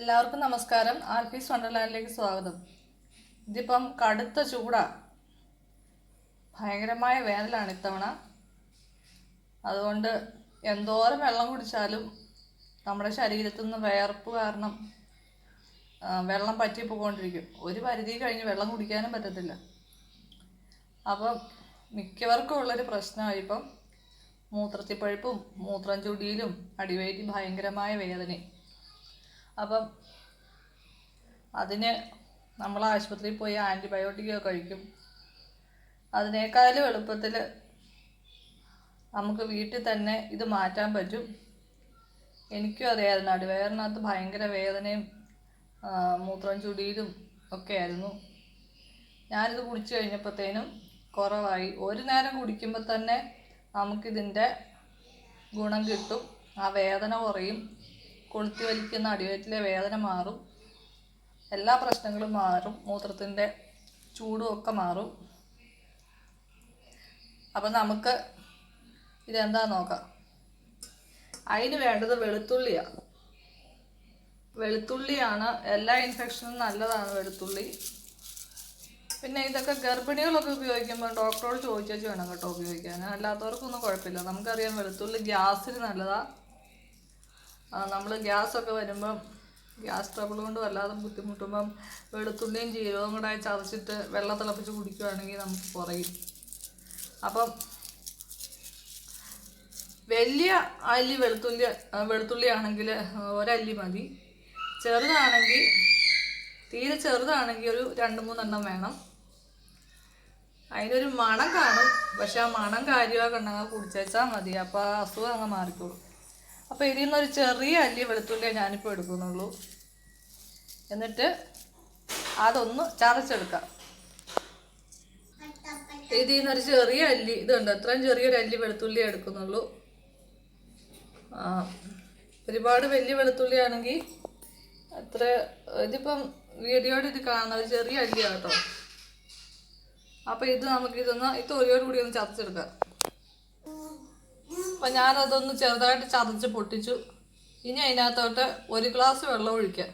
എല്ലാവർക്കും നമസ്കാരം. ആൽഫീസ് വണ്ടർലാൻഡിലേക്ക് സ്വാഗതം. ഇതിപ്പം കടുത്ത ചൂടാ. ഭയങ്കരമായ വേനലാണ് ഇത്തവണ. അതുകൊണ്ട് എന്തോരം വെള്ളം കുടിച്ചാലും നമ്മുടെ ശരീരത്തു നിന്ന് വിയർപ്പ് കാരണം വെള്ളം പറ്റി പോയിക്കൊണ്ടിരിക്കും ഒരു പരിധി കഴിഞ്ഞ് വെള്ളം കുടിക്കാനും പറ്റത്തില്ല. അപ്പം മിക്കവർക്കും ഉള്ളൊരു പ്രശ്നമായി ഇപ്പം മൂത്രത്തിപ്പഴുപ്പും മൂത്രം ചുടിയിലും അടിവയറ്റി ഭയങ്കരമായ വേദനയും. അപ്പം അതിന് നമ്മൾ ആശുപത്രിയിൽ പോയി ആന്റിബയോട്ടിക്കൊക്കെ കഴിക്കും. അതിനേക്കാളും എളുപ്പത്തിൽ നമുക്ക് വീട്ടിൽ തന്നെ ഇത് മാറ്റാൻ പറ്റും. എനിക്കും അതെയായിരുന്നു അടിവയറിനകത്ത് ഭയങ്കര വേദനയും മൂത്രം ചുടിയിലും ഒക്കെ ആയിരുന്നു. ഞാനിത് കുടിച്ചു കഴിഞ്ഞപ്പോഴത്തേനും കുറവായി. ഒരു നേരം കുടിക്കുമ്പോൾ തന്നെ നമുക്കിതിന്റെ ഗുണം കിട്ടും. ആ വേദന കുറയും. കൊളുത്തി വലിക്കുന്ന അടിവയറ്റിലെ വേദന മാറും. എല്ലാ പ്രശ്നങ്ങളും മാറും. മൂത്രത്തിന്റെ ചൂടും ഒക്കെ മാറും. അപ്പം നമുക്ക് ഇതെന്താ നോക്കാം. അതിന് വേണ്ടത് വെളുത്തുള്ളിയാണ് വെളുത്തുള്ളിയാണ് എല്ലാ ഇൻഫെക്ഷനും നല്ലതാണ് വെളുത്തുള്ളി. പിന്നെ ഇതൊക്കെ ഗർഭിണികളൊക്കെ ഉപയോഗിക്കുമ്പോൾ ഡോക്ടറോട് ചോദിച്ചു വേണം കേട്ടോ ഉപയോഗിക്കാൻ. അല്ലാത്തവർക്കൊന്നും കുഴപ്പമില്ല. നമുക്കറിയാം വെളുത്തുള്ളി ഗ്യാസിന് നല്ലതാണ് നമ്മൾ ഗ്യാസൊക്കെ വരുമ്പം ഗ്യാസ് ട്രബിൾ കൊണ്ട് വല്ലാതെ ബുദ്ധിമുട്ടുമ്പം വെളുത്തുള്ളിയും ജീരകവും കൂടെ ചതച്ചിട്ട് വെള്ളം തിളപ്പിച്ച് കുടിക്കുകയാണെങ്കിൽ നമുക്ക് കുറയും. അപ്പം വലിയ അല്ലി വെളുത്തുള്ളി വെളുത്തുള്ളി ആണെങ്കിൽ ഒരല്ലി മതി. ചെറുതാണെങ്കിൽ തീരെ ചെറുതാണെങ്കിൽ ഒരു രണ്ട് മൂന്നെണ്ണം വേണം. അതിനൊരു മണം കാണും. പക്ഷെ ആ മണം കാര്യമാക്കണ്ടെങ്കിൽ കുടിച്ചേച്ചാൽ മതി. അപ്പോൾ ആ അസുഖം അങ്ങ് മാറിക്കോളും. അപ്പോൾ ഇതിൽ നിന്നൊരു ചെറിയ അല്ലി വെളുത്തുള്ളിയെ ഞാനിപ്പോൾ എടുക്കുന്നുള്ളൂ. എന്നിട്ട് അതൊന്ന് ചതച്ചെടുക്കാം. ഇതിൽ നിന്നൊരു ചെറിയ അല്ലി ഇതുണ്ട്. അത്രയും ചെറിയൊരു അല്ലി വെളുത്തുള്ളി എടുക്കുന്നുള്ളൂ. ഒരുപാട് വലിയ വെളുത്തുള്ളി ആണെങ്കിൽ അത്ര ഇതിപ്പം വീഡിയോയുടെ ഇത് കാണുന്നത് ഒരു ചെറിയ അല്ലിയാണ് കേട്ടോ അപ്പോൾ ഇത് നമുക്ക് ഇതൊന്ന് ഈ തൊലിയോട് കൂടി ഒന്ന് ചതച്ചെടുക്കാം. അപ്പം ഞാനതൊന്ന് ചെറുതായിട്ട് ചതച്ച് പൊട്ടിച്ചു. ഇനി അതിനകത്തോട്ട് ഒരു ഗ്ലാസ് വെള്ളം ഒഴിക്കാം.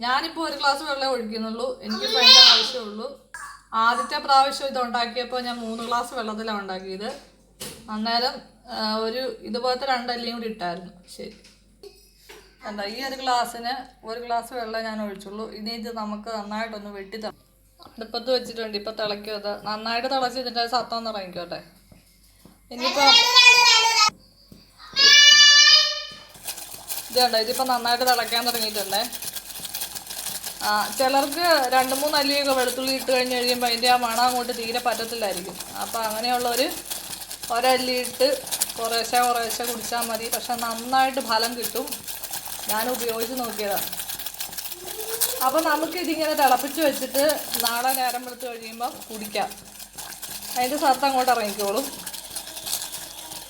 ഞാനിപ്പോൾ ഒരു ഗ്ലാസ് വെള്ളം ഒഴിക്കുന്നുള്ളൂ. എനിക്കിപ്പോൾ അതിന്റെ ആവശ്യമുള്ളൂ. ആദ്യത്തെ പ്രാവശ്യം ഇത് ഉണ്ടാക്കിയപ്പോൾ ഞാൻ മൂന്ന് ഗ്ലാസ് വെള്ളത്തിലാണ് ഉണ്ടാക്കിയത്. അന്നേരം ഒരു ഇതുപോലത്തെ രണ്ടല്ലിയും കൂടി ഇട്ടായിരുന്നു. ശരി. എന്താ ഈ ഒരു ഗ്ലാസ്സിന് ഒരു ഗ്ലാസ് വെള്ളം ഞാൻ ഒഴിച്ചുള്ളൂ. ഇനി ഇത് നമുക്ക് നന്നായിട്ടൊന്ന് വെട്ടി തരാം അടുപ്പത്ത് വെച്ചിട്ടുണ്ട്. ഇപ്പം തിളക്കിയത് നന്നായിട്ട് തിളച്ച് ഇതിന്റെ സത്തം തുടങ്ങിക്കോട്ടെ ഇനിയിപ്പോൾ ഇത് കണ്ടോ ഇതിപ്പോൾ നന്നായിട്ട് തിളയ്ക്കാൻ തുടങ്ങിയിട്ടുണ്ടേ. ചിലർക്ക് രണ്ട് മൂന്ന് അല്ലിയൊക്കെ വെളുത്തുള്ളി ഇട്ട് കഴിഞ്ഞ് കഴിയുമ്പോൾ അതിന്റെ ആ മണം അങ്ങോട്ട് തീരെ പറ്റത്തില്ലായിരിക്കും. അപ്പോൾ അങ്ങനെയുള്ളവർ ഒരല്ലി ഇട്ട് കുറേശ്ശെ കുറേശ്ശെ കുടിച്ചാൽ മതി. പക്ഷെ നന്നായിട്ട് ഫലം കിട്ടും. ഞാൻ ഉപയോഗിച്ച് നോക്കിയതാണ് അപ്പോൾ നമുക്കിതിങ്ങനെ തിളപ്പിച്ച് വെച്ചിട്ട് നാളെ നേരം വെളുത്ത് കഴിയുമ്പോൾ കുടിക്കാം. അതിന്റെ സത്ത് അങ്ങോട്ട് ഇറങ്ങിക്കോളും.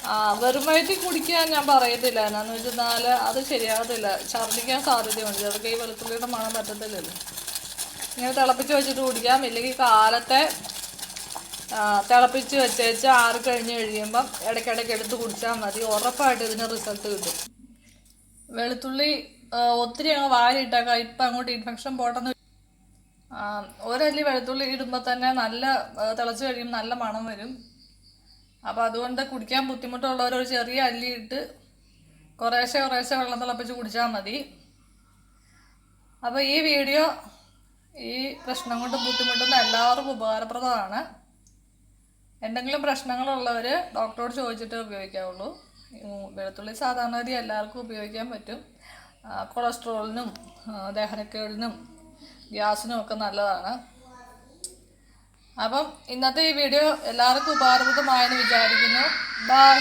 ആ വെറുമായിട്ട് കുടിക്കാൻ ഞാൻ പറയത്തില്ല. എന്നാന്ന് വെച്ചാൽ അത് ശരിയാകത്തില്ല. ഛർദ്ദിക്കാൻ സാധ്യതയുണ്ട്. ചിലർക്ക് ഈ വെളുത്തുള്ളിയുടെ മണം പറ്റത്തില്ലല്ലോ. ഇങ്ങനെ തിളപ്പിച്ച് വെച്ചിട്ട് കുടിക്കാം. ഇല്ലെങ്കിൽ കാലത്തെ തിളപ്പിച്ച് വെച്ചേച്ച് ആറ് കഴിഞ്ഞ് കഴിയുമ്പം ഇടയ്ക്കിടയ്ക്ക് എടുത്ത് കുടിച്ചാൽ മതി. ഉറപ്പായിട്ട് ഇതിന് റിസൾട്ട് കിട്ടും. വെളുത്തുള്ളി ഒത്തിരി അങ്ങ് വാരിയിട്ടേക്കാം. ഇപ്പം അങ്ങോട്ട് ഇൻഫെക്ഷൻ പോട്ടെന്ന് ഒരല്ലി വെളുത്തുള്ളി ഇടുമ്പോൾ തന്നെ നല്ല തിളച്ച് കഴിയുമ്പോൾ നല്ല മണം വരും. അപ്പോൾ അതുകൊണ്ട് കുടിക്കാൻ ബുദ്ധിമുട്ടുള്ളവർ ഒരു ചെറിയ അല്ലിയിട്ട് കുറേശ്ശെ കുറേശ്ശെ വെള്ളം തിളപ്പിച്ച് കുടിച്ചാൽ മതി. അപ്പോൾ ഈ വീഡിയോ ഈ പ്രശ്നം കൊണ്ട് ബുദ്ധിമുട്ടുന്ന എല്ലാവർക്കും ഉപകാരപ്രദമാണ്. എന്തെങ്കിലും പ്രശ്നങ്ങളുള്ളവർ ഡോക്ടറോട് ചോദിച്ചിട്ട് ഉപയോഗിക്കാവുള്ളൂ. വെളുത്തുള്ളി സാധാരണ സാധാരണഗതി എല്ലാവർക്കും ഉപയോഗിക്കാൻ പറ്റും. കൊളസ്ട്രോളിനും ദഹനക്കേടിനും ഗ്യാസിനും ഒക്കെ നല്ലതാണ്. അപ്പം ഇന്നത്തെ ഈ വീഡിയോ എല്ലാവർക്കും ഉപകാരപ്രദമായെന്ന് വിചാരിക്കുന്നു. ബൈ